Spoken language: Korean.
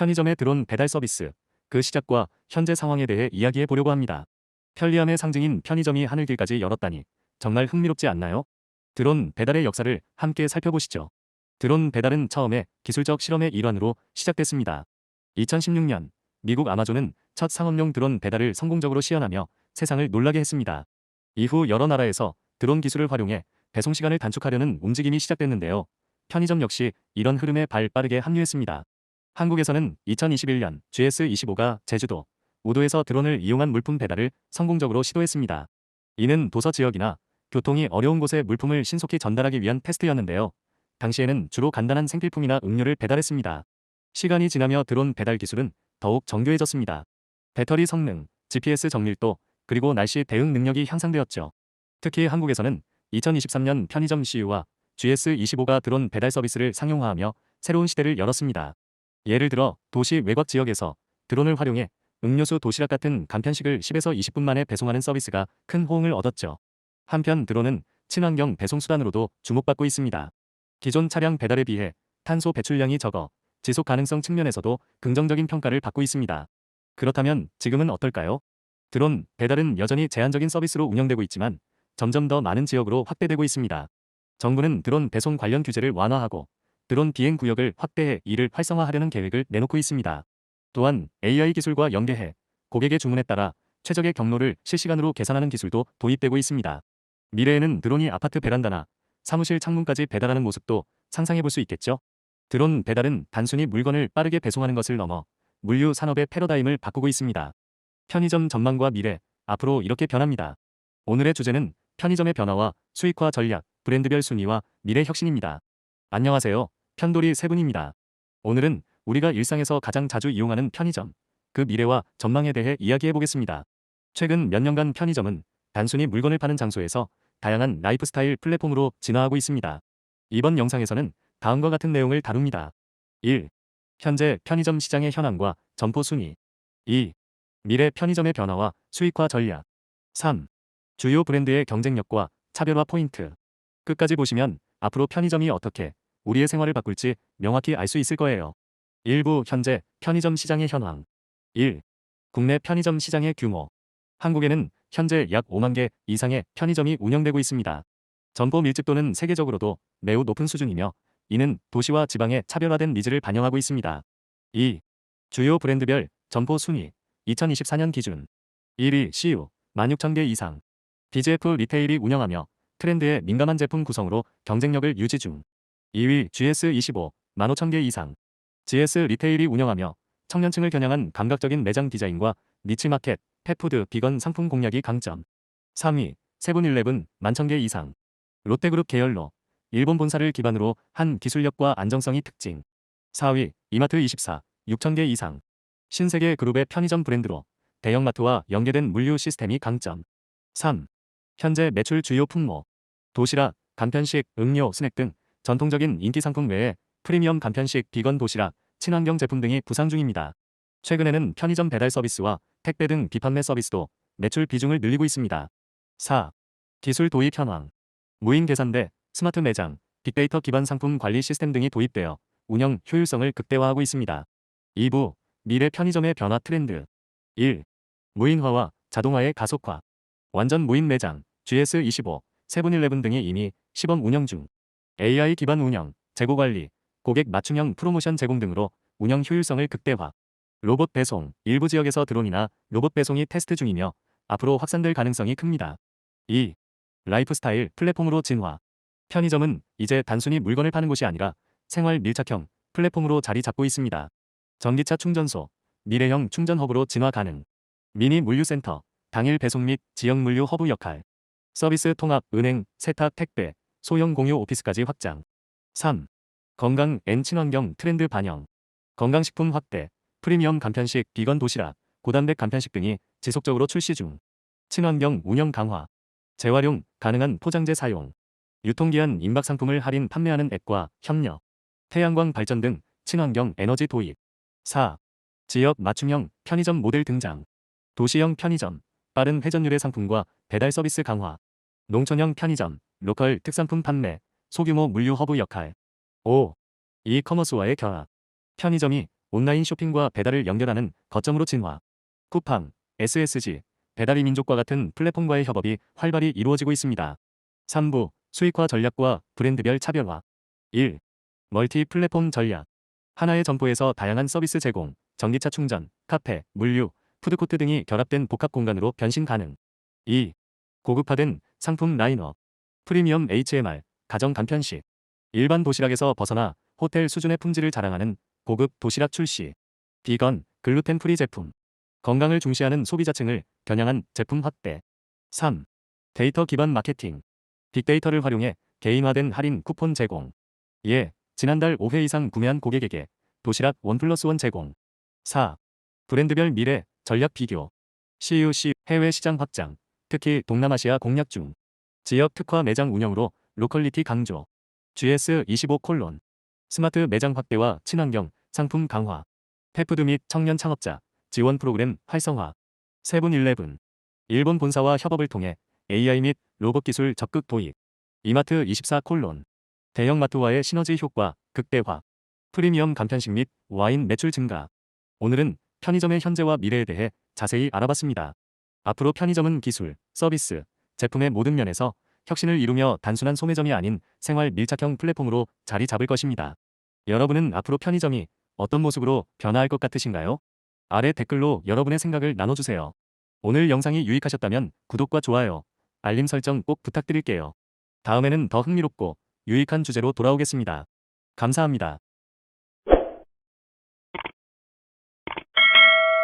편의점의 드론 배달 서비스, 그 시작과 현재 상황에 대해 이야기해 보려고 합니다. 편리함의 상징인 편의점이 하늘길까지 열었다니 정말 흥미롭지 않나요? 드론 배달의 역사를 함께 살펴보시죠. 드론 배달은 처음에 기술적 실험의 일환으로 시작됐습니다. 2016년 미국 아마존은 첫 상업용 드론 배달을 성공적으로 시연하며 세상을 놀라게 했습니다. 이후 여러 나라에서 드론 기술을 활용해 배송 시간을 단축하려는 움직임이 시작됐는데요. 편의점 역시 이런 흐름에 발 빠르게 합류했습니다. 한국에서는 2021년 GS25가 제주도, 우도에서 드론을 이용한 물품 배달을 성공적으로 시도했습니다. 이는 도서 지역이나 교통이 어려운 곳에 물품을 신속히 전달하기 위한 테스트였는데요. 당시에는 주로 간단한 생필품이나 음료를 배달했습니다. 시간이 지나며 드론 배달 기술은 더욱 정교해졌습니다. 배터리 성능, GPS 정밀도, 그리고 날씨 대응 능력이 향상되었죠. 특히 한국에서는 2023년 편의점 CU와 GS25가 드론 배달 서비스를 상용화하며 새로운 시대를 열었습니다. 예를 들어 도시 외곽 지역에서 드론을 활용해 음료수 도시락 같은 간편식을 10에서 20분 만에 배송하는 서비스가 큰 호응을 얻었죠. 한편 드론은 친환경 배송 수단으로도 주목받고 있습니다. 기존 차량 배달에 비해 탄소 배출량이 적어 지속 가능성 측면에서도 긍정적인 평가를 받고 있습니다. 그렇다면 지금은 어떨까요? 드론 배달은 여전히 제한적인 서비스로 운영되고 있지만 점점 더 많은 지역으로 확대되고 있습니다. 정부는 드론 배송 관련 규제를 완화하고 드론 비행 구역을 확대해 이를 활성화하려는 계획을 내놓고 있습니다. 또한 AI 기술과 연계해 고객의 주문에 따라 최적의 경로를 실시간으로 계산하는 기술도 도입되고 있습니다. 미래에는 드론이 아파트 베란다나 사무실 창문까지 배달하는 모습도 상상해 볼 수 있겠죠? 드론 배달은 단순히 물건을 빠르게 배송하는 것을 넘어 물류 산업의 패러다임을 바꾸고 있습니다. 편의점 전망과 미래, 앞으로 이렇게 변합니다. 오늘의 주제는 편의점의 변화와 수익화 전략, 브랜드별 순위와 미래 혁신입니다. 안녕하세요. 편돌이 세 분입니다. 오늘은 우리가 일상에서 가장 자주 이용하는 편의점, 그 미래와 전망에 대해 이야기해 보겠습니다. 최근 몇 년간 편의점은 단순히 물건을 파는 장소에서 다양한 라이프스타일 플랫폼으로 진화하고 있습니다. 이번 영상에서는 다음과 같은 내용을 다룹니다. 1. 현재 편의점 시장의 현황과 점포 순위 2. 미래 편의점의 변화와 수익화 전략 3. 주요 브랜드의 경쟁력과 차별화 포인트 끝까지 보시면 앞으로 편의점이 어떻게 우리의 생활을 바꿀지 명확히 알 수 있을 거예요. 일부 현재 편의점 시장의 현황 1. 국내 편의점 시장의 규모 한국에는 현재 약 5만 개 이상의 편의점이 운영되고 있습니다. 점포 밀집도는 세계적으로도 매우 높은 수준이며 이는 도시와 지방의 차별화된 니즈를 반영하고 있습니다. 2. 주요 브랜드별 점포 순위 2024년 기준 1위 CU 16,000개 이상 BGF 리테일이 운영하며 트렌드에 민감한 제품 구성으로 경쟁력을 유지 중 2위 GS25 15,000개 이상. GS 리테일이 운영하며 청년층을 겨냥한 감각적인 매장 디자인과 니치마켓, 펫푸드, 비건 상품 공략이 강점. 3위 세븐일레븐 11,000개 이상. 롯데그룹 계열로 일본 본사를 기반으로 한 기술력과 안정성이 특징. 4위 이마트 24 6,000개 이상. 신세계 그룹의 편의점 브랜드로 대형마트와 연계된 물류 시스템이 강점. 3. 현재 매출 주요 품목. 도시락, 간편식, 음료, 스낵 등 전통적인 인기 상품 외에 프리미엄 간편식, 비건 도시락, 친환경 제품 등이 부상 중입니다. 최근에는 편의점 배달 서비스와 택배 등 비판매 서비스도 매출 비중을 늘리고 있습니다. 4. 기술 도입 현황 무인 계산대, 스마트 매장, 빅데이터 기반 상품 관리 시스템 등이 도입되어 운영 효율성을 극대화하고 있습니다. 2부 미래 편의점의 변화 트렌드 1. 무인화와 자동화의 가속화 완전 무인 매장 GS25, 세븐일레븐 등이 이미 시범 운영 중 AI 기반 운영, 재고 관리, 고객 맞춤형 프로모션 제공 등으로 운영 효율성을 극대화 로봇 배송, 일부 지역에서 드론이나 로봇 배송이 테스트 중이며 앞으로 확산될 가능성이 큽니다. 2. 라이프스타일 플랫폼으로 진화 편의점은 이제 단순히 물건을 파는 곳이 아니라 생활 밀착형 플랫폼으로 자리 잡고 있습니다. 전기차 충전소, 미래형 충전 허브로 진화 가능. 미니 물류센터, 당일 배송 및 지역 물류 허브 역할. 서비스 통합, 은행, 세탁, 택배, 소형 공유 오피스까지 확장. 3. 건강 앤 친환경 트렌드 반영. 건강식품 확대, 프리미엄 간편식, 비건 도시락, 고단백 간편식 등이 지속적으로 출시 중. 친환경 운영 강화. 재활용 가능한 포장재 사용. 유통기한 임박 상품을 할인 판매하는 앱과 협력. 태양광 발전 등 친환경 에너지 도입. 4. 지역 맞춤형 편의점 모델 등장. 도시형 편의점, 빠른 회전율의 상품과 배달 서비스 강화. 농촌형 편의점, 로컬 특산품 판매, 소규모 물류 허브 역할. 5. 이커머스와의 결합. 편의점이 온라인 쇼핑과 배달을 연결하는 거점으로 진화. 쿠팡, SSG, 배달의 민족과 같은 플랫폼과의 협업이 활발히 이루어지고 있습니다. 3부 수익화 전략과 브랜드별 차별화 1. 멀티 플랫폼 전략 하나의 점포에서 다양한 서비스 제공, 전기차 충전, 카페, 물류, 푸드코트 등이 결합된 복합 공간으로 변신 가능. 2. 고급화된 상품 라인업 프리미엄 HMR, 가정 간편식. 일반 도시락에서 벗어나 호텔 수준의 품질을 자랑하는 고급 도시락 출시. 비건, 글루텐 프리 제품. 건강을 중시하는 소비자층을 겨냥한 제품 확대. 3. 데이터 기반 마케팅. 빅데이터를 활용해 개인화된 할인 쿠폰 제공. 예, 지난달 5회 이상 구매한 고객에게 도시락 원 플러스 원 제공. 4. 브랜드별 미래 전략 비교. CUC 해외 시장 확장 특히 동남아시아 공략 중 지역 특화 매장 운영으로 로컬리티 강조. GS25 콜론. 스마트 매장 확대와 친환경 상품 강화. 페푸드 및 청년 창업자 지원 프로그램 활성화. 세븐일레븐. 일본 본사와 협업을 통해 AI 및 로봇 기술 적극 도입. 이마트 24 콜론. 대형마트와의 시너지 효과 극대화. 프리미엄 간편식 및 와인 매출 증가. 오늘은 편의점의 현재와 미래에 대해 자세히 알아봤습니다. 앞으로 편의점은 기술, 서비스, 제품의 모든 면에서 혁신을 이루며 단순한 소매점이 아닌 생활 밀착형 플랫폼으로 자리 잡을 것입니다. 여러분은 앞으로 편의점이 어떤 모습으로 변화할 것 같으신가요? 아래 댓글로 여러분의 생각을 나눠주세요. 오늘 영상이 유익하셨다면 구독과 좋아요, 알림 설정 꼭 부탁드릴게요. 다음에는 더 흥미롭고 유익한 주제로 돌아오겠습니다. 감사합니다.